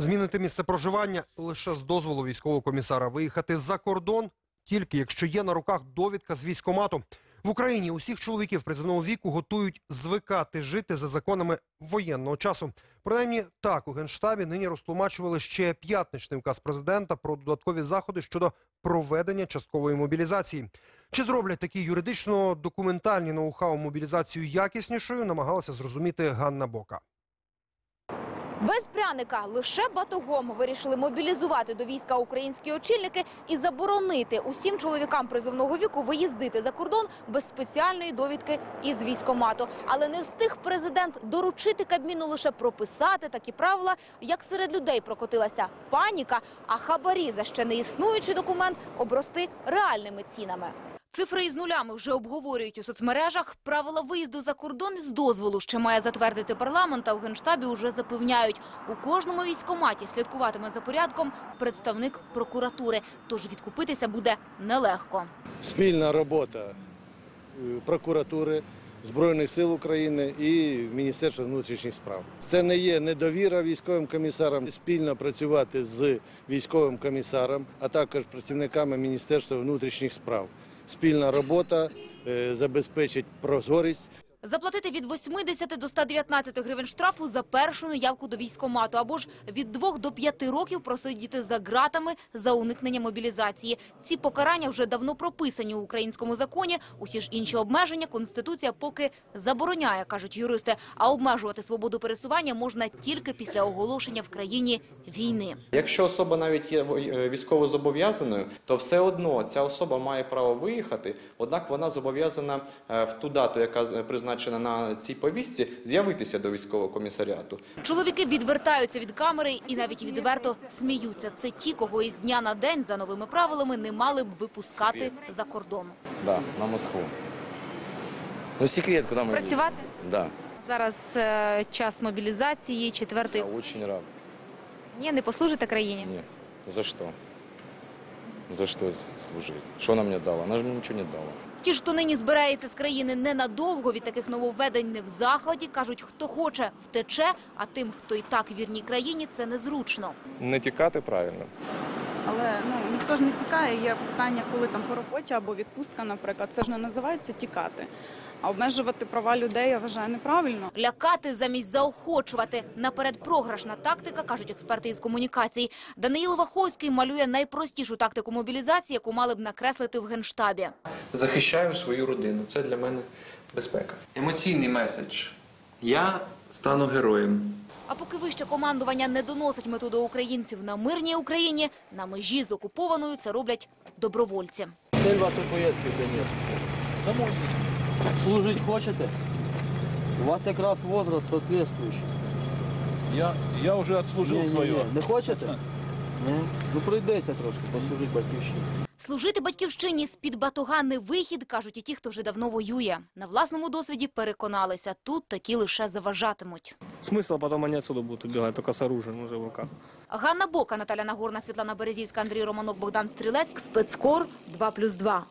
Змінити місце проживання лише з дозволу військового комісара. Виїхати за кордон тільки якщо є на руках довідка з військомату. В Україні усіх чоловіків призовного віку готують звикати жити за законами воєнного часу. Принаймні так у генштабі нині розтлумачували ще п'ятничний указ президента про додаткові заходи щодо проведення часткової мобілізації. Чи зроблять такі юридично-документальні ноу-хау мобілізацію якіснішою, намагалася зрозуміти Ганна Бока. Без пряника лише батогом вирішили мобілізувати до війська українські очільники і заборонити усім чоловікам призовного віку виїздити за кордон без спеціальної довідки із військомату. Але не встиг президент доручити Кабміну лише прописати такі правила, як серед людей прокотилася паніка, а хабарі за ще не існуючий документ обрости реальними цінами. Цифри із нулями вже обговорюють у соцмережах. Правила виїзду за кордон з дозволу ще має затвердити парламент, а в Генштабі уже запевняють, у кожному військоматі слідкуватиме за порядком представник прокуратури. Тож відкупитися буде нелегко. спільна робота е, прокуратури, Збройних сил України і Міністерства внутрішніх справ. Це не є недовіра військовим комісарам. Спільно працювати з військовим комісаром, а також працівниками Міністерства внутрішніх справ. Спільна робота е, забезпечить прозорість Заплатити від 80 до 119 гривень штрафу за першу неявку до військомату або ж від 2 до 5 років просидіти за ґратами за уникнення мобілізації. Ці покарання вже давно прописані у українському законі. Усі ж інші обмеження Конституція поки забороняє, кажуть юристи. А обмежувати свободу пересування можна тільки після оголошення в країні війни. Якщо особа навіть є е, військово зобов'язаною, то все одно ця особа має право виїхати, однак вона зобов'язана е, в ту дату, яка з- призначена на цій повістці, з'явитися до військового комісаріату. Чоловіки відвертаються від камери і навіть відверто сміються. Це ті, кого із дня на день за новими правилами не мали б випускати за кордон. Да, на Москву. Ну, секрет, куда мы Працювати Да, зараз е, час мобілізації я четвертої. очень рад. Ні, не послужите країні. Не, за что? За щось служить? Що вона мені дала? Вона ж мені нічого не дала. Ті ж, хто нині збирається з країни ненадовго від таких нововведень не в заході, кажуть, хто хоче втече, а тим, хто і так вірній країні, це незручно. не тікати правильно. Але ну ніхто ж не тікає. Є питання, коли там по роботі або відпустка, наприклад, це ж не називається тікати. А обмежувати права людей я вважаю неправильно. Лякати замість заохочувати. Наперед програшна тактика, кажуть експерти із комунікацій. Даниїл Ваховський малює найпростішу тактику мобілізації, яку мали б накреслити в генштабі. захищаю свою родину. Це для мене безпека. Емоційний меседж. Я стану героєм. А поки вище командування не доносить мету до українців на мирній Україні, на межі з окупованою це роблять добровольці. Цель вашей поездки, конечно. Домой. Служить хочете? У вас якраз возраст соответствующий. Я, я вже відслужив своє. Не хочете? Ну, ну прийдеться трошки послужити батьківщині. Служити батьківщині з-під батога не вихід, кажуть і ті, хто вже давно воює. На власному досвіді переконалися, тут такі лише заважатимуть. Смисл потом они відсюди будут убегать, тільки з оружием вже в руках. Ганна Бока, Наталя Нагорна, Світлана Березівська, Андрій Романок, Богдан Стрілець. Спецкор 2+,2.